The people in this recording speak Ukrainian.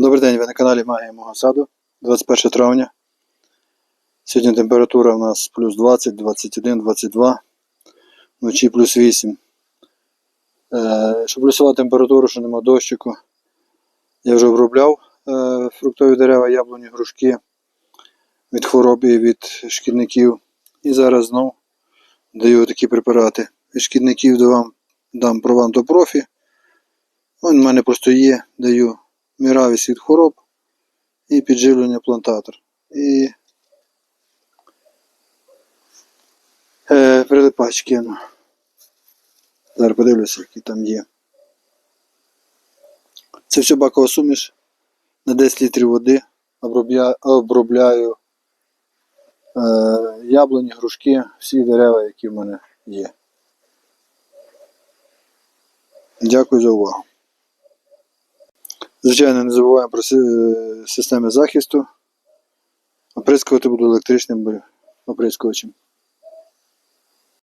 Добрий день, ви на каналі Магія мого саду, 21 травня. Сьогодні температура у нас плюс 20, 21, 22, вночі плюс 8. Е, щоб плюсова температура, що нема дощику, я вже обробляв е, фруктові дерева, яблуні, грушки від хвороб і від шкідників. І зараз знов даю такі препарати. Від шкідників дам, дам Прованто Профі. Він в мене просто є, даю міравість від хвороб і підживлення плантатор. І е, кину. Зараз подивлюся, які там є. Це все бакова суміш на 10 літрів води. Обробляю, обробляю е, яблуні, грушки, всі дерева, які в мене є. Дякую за увагу. Звичайно, не забуваємо про системи захисту. Оприскувати буду електричним оприскувачем.